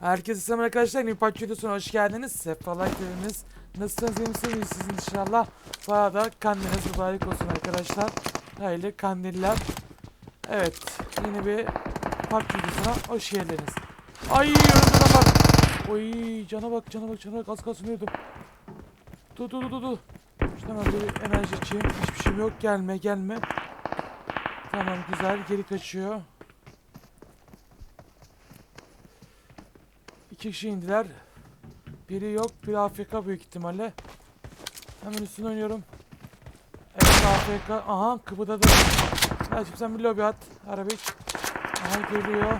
Herkese selam arkadaşlar. Nipaç videosuna hoş geldiniz. Sefalar geldiniz. Nasılsınız? iyi misiniz? İyisiniz inşallah. Bu arada kandiliniz mübarek olsun arkadaşlar. Hayırlı kandiller. Evet. Yeni bir park videosuna hoş geldiniz. Ay önümde bak. Oy cana bak cana bak cana bak. Az kalsın ölüyordum. Dur dur dur dur. İşte hemen bir enerji içeyim. Hiçbir şeyim yok. Gelme gelme. Tamam güzel. Geri kaçıyor. İki kişi indiler. Biri yok, biri AFK büyük ihtimalle. Hemen üstüne oynuyorum. Evet AFK. Aha kıpırdadı. Belki sen bir lobi at. Arabik. Aha geliyor.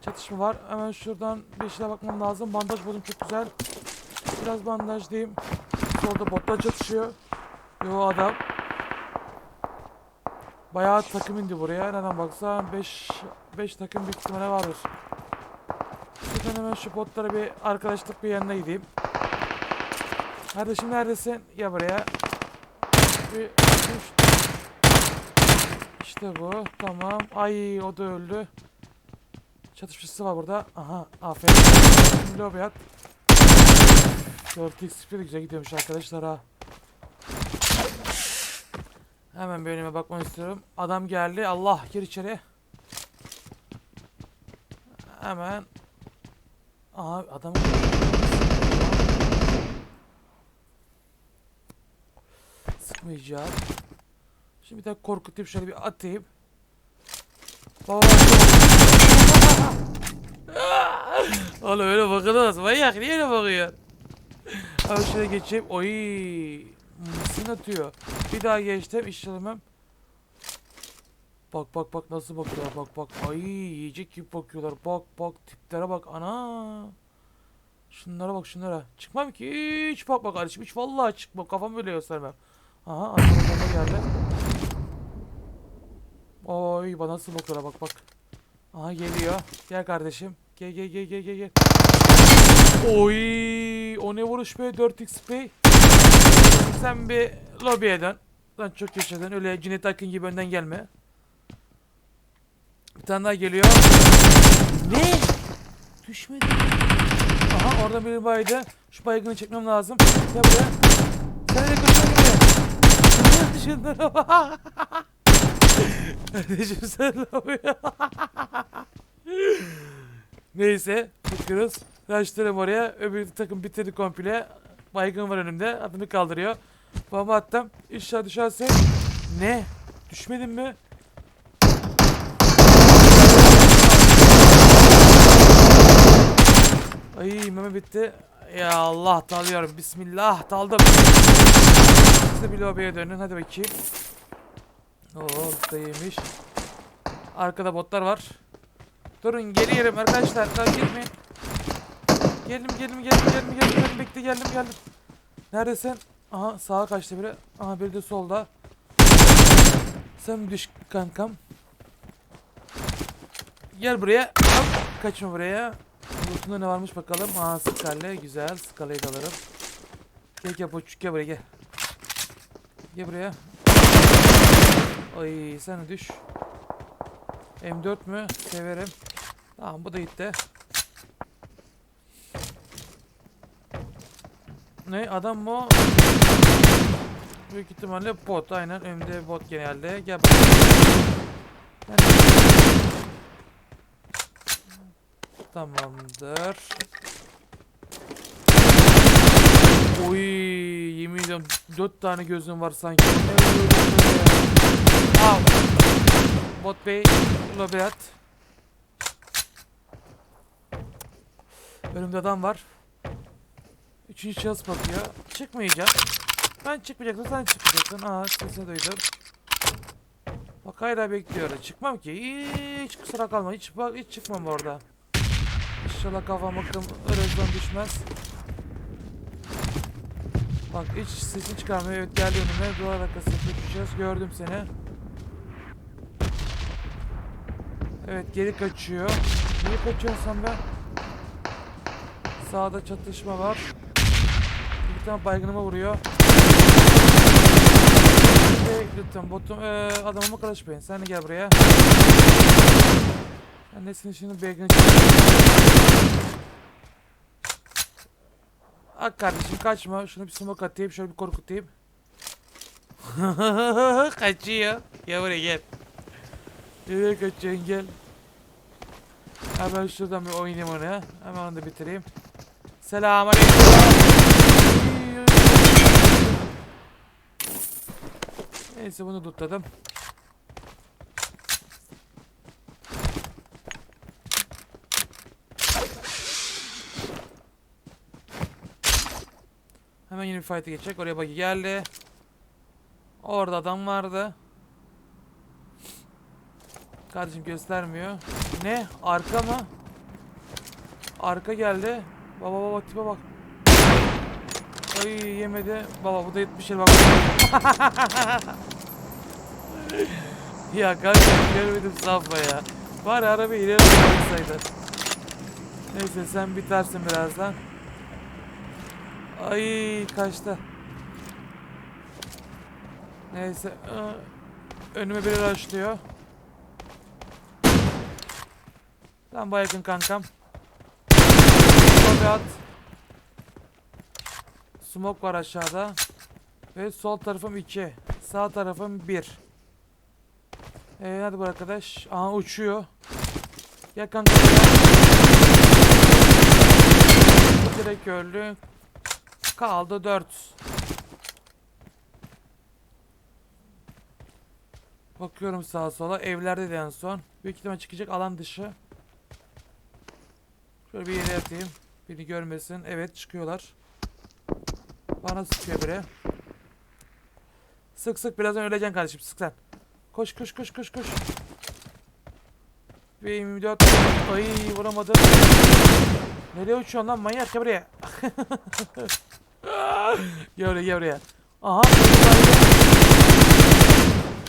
Çatışma var. Hemen şuradan bir şeyler bakmam lazım. Bandaj buldum çok güzel. Biraz bandaj diyeyim. Solda botlar çatışıyor. Yo adam. Bayağı takım indi buraya. Nereden baksan 5 5 takım büyük ihtimalle vardır. Şuradan hemen şu botlara bir arkadaşlık bir yanına gideyim. Kardeşim neredesin? Ya buraya. Bir, üç. İşte bu. Tamam. Ay o da öldü. Çatışması var burada. Aha. Aferin. Şimdi lobi at. 4x speed güzel gidiyormuş arkadaşlar ha. Hemen bir önüme bakmak istiyorum. Adam geldi. Allah gir içeri. Hemen Aha adam Sıkmayacağım. Şimdi bir dakika korkutayım şöyle bir atayım. Baba. Oğlum öyle bakılamaz. Manyak niye öyle bakıyor? Abi şöyle geçeyim. Oy. Mısın atıyor. Bir daha geçtim. İşlemem. Bak bak bak nasıl bakıyorlar bak bak. Ay yiyecek gibi bakıyorlar. Bak bak tiplere bak. Ana. Şunlara bak şunlara. Çıkmam ki hiç bakma kardeşim. Hiç vallahi çıkmam. Kafam böyle göstermem. Aha arkamda geldi. Oy bana nasıl bakıyorlar bak bak. Aha geliyor. Gel kardeşim. Gel gel gel gel gel gel. Oy o ne vuruş be 4xp. Sen bir lobiye dön. Lan çok yaşadın. Öyle Cüneyt Akın gibi önden gelme. Bir tane daha geliyor. Ne? Düşmedi. Aha orada biri baydı. Şu baygını çekmem lazım. Gel buraya. Sen de koşma buraya. Bak. Kardeşim sen ne yapıyorsun? Neyse. Bakıyoruz. Raşlarım oraya. Öbür takım bitirdi komple. Baygın var önümde. Adını kaldırıyor. Bomba attım. İnşallah düşerse. Ne? Düşmedin mi? Ay meme bitti. Ya Allah dalıyorum. Bismillah daldım. Siz bir lobiye dönün. Hadi bakayım. Oo iyiymiş. Arkada botlar var. Durun geliyorum arkadaşlar. Daha gitmeyin. Geldim geldim geldim geldim geldim geldim bekle geldim geldim. Neredesin? Aha sağa kaçtı biri. Aha biri de solda. Sen düş kankam. Gel buraya. Hop, kaçma buraya. Lootunda ne varmış bakalım. Aa skalle güzel. Skalayı da alırım. Gel gel boçuk gel buraya gel. Gel buraya. Ay sen de düş. M4 mü? Severim. Tamam bu da gitti. Ne adam mı? Büyük ihtimalle bot aynen önümde bot genelde. Gel. Tamamdır. Oy yemin ediyorum 4 tane gözüm var sanki. Al. Bot Bey lobi at. Önümde adam var. Üçüncü şahıs bakıyor. Çıkmayacağım. Ben çıkmayacaktım sen çıkmayacaktın. Aa sesini duydum. Bak hala bekliyorum. Çıkmam ki. Hiç kusura kalma. Hiç, hiç çıkmam orada. İnşallah kafam akım rezon düşmez. Bak hiç sesini çıkarmıyor. Evet geldi önüme. Duvar arkası düşeceğiz. Gördüm seni. Evet geri kaçıyor. Niye kaçıyorsun sen be? Sağda çatışma var. Bir tane baygınıma vuruyor. Hey, lütfen botum ee, adamıma karışmayın. Sen gel buraya. Annesinin şunu belgini Ak ah kardeşim kaçma. Şunu bir smoke atayım. Şöyle bir korkutayım. Kaçıyor. Gel buraya gel. Nereye kaçacaksın gel. Ha ben şuradan bir oynayayım onu. Hemen onu da bitireyim. Selam aleyküm. Neyse bunu tutladım. Fight'e geçecek. Oraya bagi geldi. Orada adam vardı. Kardeşim göstermiyor. Ne? Arka mı? Arka geldi. Baba baba tipe bak. Ay yemedi. Baba bu da 70 bak. ya kanka görmedim Safa ya. Bari arabayı ileri bıraksaydın. Neyse sen bitersin birazdan. Ay kaçtı. Neyse. ı, Önüme biri rushlıyor. Lan yakın kankam. At. Smoke var aşağıda. Ve sol tarafım 2. Sağ tarafım 1. Ee, hadi bu arkadaş. Aha uçuyor. Gel kanka. Direkt öldü. Kaldı 4. Bakıyorum sağa sola. Evlerde de en son. Büyük ihtimal çıkacak alan dışı. Şöyle bir yere atayım. Beni görmesin. Evet çıkıyorlar. Bana sıkıyor biri. Sık sık birazdan öleceksin kardeşim. Sık sen. Koş koş koş koş koş. Bir 24. Ay vuramadım. Nereye uçuyorsun lan manyak gel buraya. gel buraya gel buraya. Aha.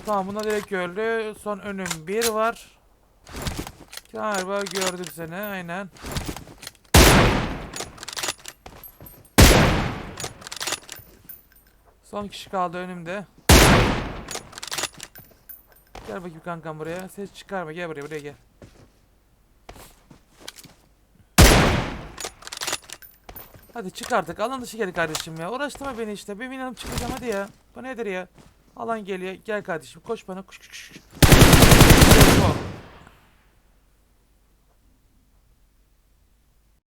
Tamam buna direkt öldü. Son önüm bir var. Galiba gördüm seni aynen. Son kişi kaldı önümde. Gel bakayım kankam buraya. Ses çıkarma. Gel buraya buraya gel. Hadi çık artık. Alan dışı gel kardeşim ya. Uğraştırma beni işte. Bir minimum çıkacağım hadi ya. Bu nedir ya? Alan geliyor. Gel kardeşim. Koş bana. Koş koş koş.